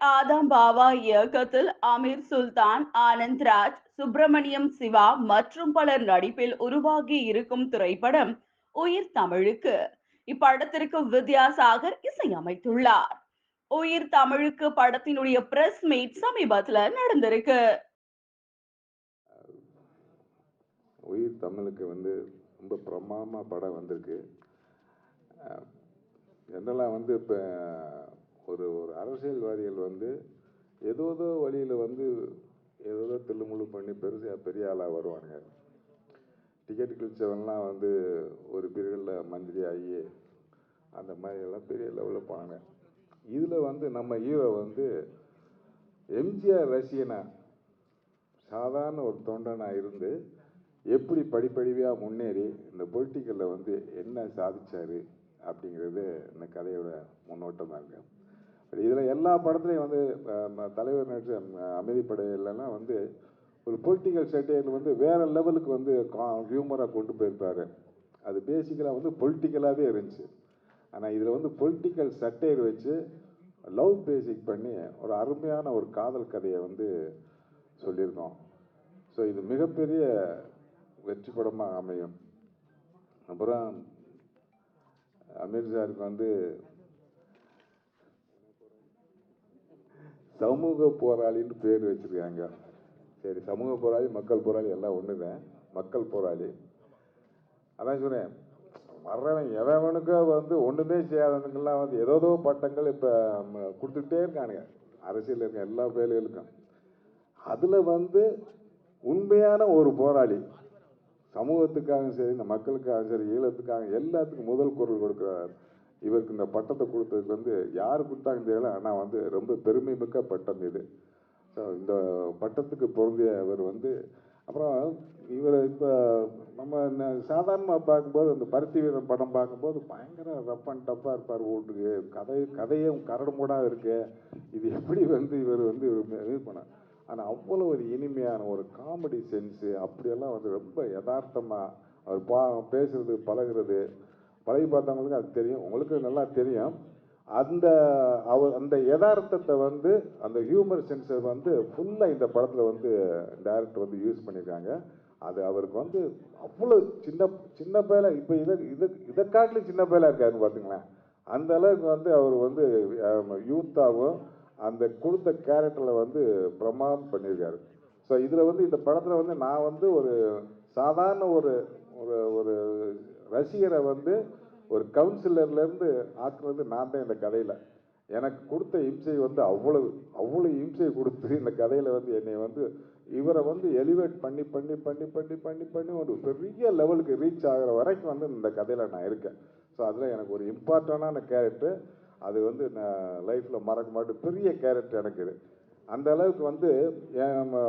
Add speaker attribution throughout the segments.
Speaker 1: ஆதம் பாவா இயக்கத்தில் அமீர் சுல்தான் ஆனந்த் ராஜ் சுப்பிரமணியம் சிவா மற்றும் பலர் நடிப்பில் உருவாகி இருக்கும் திரைப்படம் உயிர் தமிழுக்கு. இப்படத்திற்கு வித்யாசாகர் இசையமைத்துள்ளார். உயிர் தமிழுக்கு படத்தினுடைய பிரஸ் மீட் சமீபத்துல நடந்திருக்கு.
Speaker 2: உயிர் தமிழுக்கு வந்து ரொம்ப பிரமாமா படம் வந்திருக்கு. அஹ் என்னெல்லாம் வந்து இப்போ ஒரு ஒரு அரசியல்வாதிகள் வந்து ஏதோ ஏதோ வழியில் வந்து ஏதோ ஏதோ தில்லுமுள்ளு பண்ணி பெருசாக பெரிய ஆளாக வருவானுங்க. டிக்கெட் கிழிச்சவன்லாம் வந்து ஒரு பீரியடில் மந்திரி ஆகி அந்த மாதிரி எல்லாம் பெரிய லெவலில் போனாங்க. இதில் வந்து நம்ம ஹீரோ வந்து எம்ஜிஆர் ரசிகனா சாதாரண ஒரு தொண்டனாக இருந்து எப்படி படிப்படியாக முன்னேறி இந்த பொலிட்டிக்கலில் வந்து என்ன சாதிச்சார் அப்படிங்கிறது இந்த கதையோட முன்னோட்டமாக இருக்கு. இதில் எல்லா படத்துலையும் வந்து தலைவர் நடிச்ச அமைதிப்படையிலலாம் வந்து ஒரு பொலிட்டிக்கல் சட்டையில் வந்து வேறு லெவலுக்கு வந்து ஹியூமராக கொண்டு போயிருப்பாரு. அது பேசிக்கலாக வந்து பொலிட்டிக்கலாகவே இருந்துச்சு. ஆனால் இதில் வந்து பொலிட்டிக்கல் சட்டையர் வச்சு லவ் பேசிக் பண்ணி ஒரு அருமையான ஒரு காதல் கதையை வந்து சொல்லியிருக்கோம் ஸோ இது மிகப்பெரிய வெற்றி படமாக அமையும். அப்புறம் அமீர் சாருக்கு வந்து சமூக போராளின்னு பேர் வச்சுருக்காங்க. சரி சமூக போராளி மக்கள் போராளி எல்லாம் ஒன்று தான் மக்கள் போராளி. அதான் சொல்கிறேன் வர்றவன் எவனுக்கோ வந்து ஒன்றுமே செய்யாதவனுக்கெல்லாம் வந்து ஏதோதோ பட்டங்கள் இப்போ கொடுத்துக்கிட்டே இருக்கானுங்க. அரசியல் இருக்க எல்லா வேலைகளுக்கும். அதில் வந்து உண்மையான ஒரு போராளி சமூகத்துக்காகவும் சரி இந்த மக்களுக்காகவும் சரி ஈழத்துக்காக எல்லாத்துக்கும் முதல் குரல் கொடுக்குறார். இவருக்கு இந்த பட்டத்தை கொடுத்ததுக்கு வந்து யார் கொடுத்தாங்க தெரியல. ஆனால் வந்து ரொம்ப பெருமை மிக்க பட்டம் இது. ஸோ இந்த பட்டத்துக்கு பொருந்திய இவர் வந்து அப்புறம் இவர் இப்போ நம்ம சாதாரணமாக பார்க்கும்போது அந்த பருத்தி வீரன் படம் பார்க்கும்போது பயங்கர ரப் அண்ட் டப்பாக இருப்பார் ஓட்டுக்கு கதை கதையும் கரடுமுடாக இருக்கு. இது எப்படி வந்து இவர் வந்து இது பண்ணார் ஆனால் அவ்வளோ ஒரு இனிமையான ஒரு காமெடி சென்ஸு அப்படியெல்லாம் வந்து ரொம்ப யதார்த்தமாக அவர் பா பேசுறது பழகுறது. பழகி பார்த்தவங்களுக்கு அது தெரியும். உங்களுக்கு நல்லா தெரியும். அந்த அவர் அந்த யதார்த்தத்தை வந்து அந்த ஹியூமர் சென்ஸை வந்து ஃபுல்லாக இந்த படத்தில் வந்து டேரக்டர் வந்து யூஸ் பண்ணியிருக்காங்க அது அவருக்கு வந்து அவ்வளோ சின்ன சின்ன பேல இப்போ இதை இதை இதை காட்டிலும் சின்ன பேலா இருக்காருன்னு பார்த்துங்களேன் அந்த அளவுக்கு வந்து அவர் வந்து யூத்தாகவும் அந்த கொடுத்த கேரக்டரில் வந்து பிரமாதம் பண்ணியிருக்காரு ஸோ இதில் வந்து இந்த படத்தில் வந்து நான் வந்து ஒரு சாதாரண ஒரு ஒரு ஒரு ரசிகரை வந்து ஒரு கவுன்சிலர்லேருந்து ஆக்குனது நான் தான் இந்த கதையில். எனக்கு கொடுத்த இம்சை வந்து அவ்வளவு அவ்வளோ இம்சை கொடுத்து இந்த கதையில் வந்து என்னை வந்து இவரை வந்து எலிவேட் பண்ணி பண்ணி பண்ணி பண்ணி பண்ணி பண்ணி ஒரு பெரிய லெவலுக்கு ரீச் ஆகிற வரைக்கும் வந்து இந்த கதையில் நான் இருக்கேன். ஸோ அதில் எனக்கு ஒரு இம்பார்ட்டண்டான கேரக்டர் அது வந்து நான் லைஃப்பில் மறக்க மாட்டேன். பெரிய கேரக்டர் எனக்கு இது. அந்த அளவுக்கு வந்து நம்ம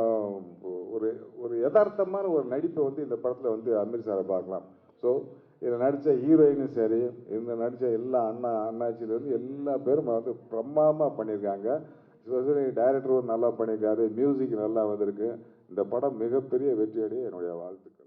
Speaker 2: ஒரு ஒரு யதார்த்தமான ஒரு நடிப்பை வந்து இந்த படத்தில் வந்து அமீர் சாரை பார்க்கலாம். ஸோ இதில் நடித்த ஹீரோயினும் சரி இந்த நடித்த எல்லா அண்ணா அண்ணாச்சியிலேருந்து எல்லா பேரும் வந்து பிரம்மாமாக பண்ணியிருக்காங்க. ஸ்பெஷலி டைரக்டரும் நல்லா பண்ணியிருக்காரு மியூசிக் நல்லா வந்திருக்கு. இந்த படம் மிகப்பெரிய வெற்றியடைய என்னுடைய வாழ்த்துக்கள்.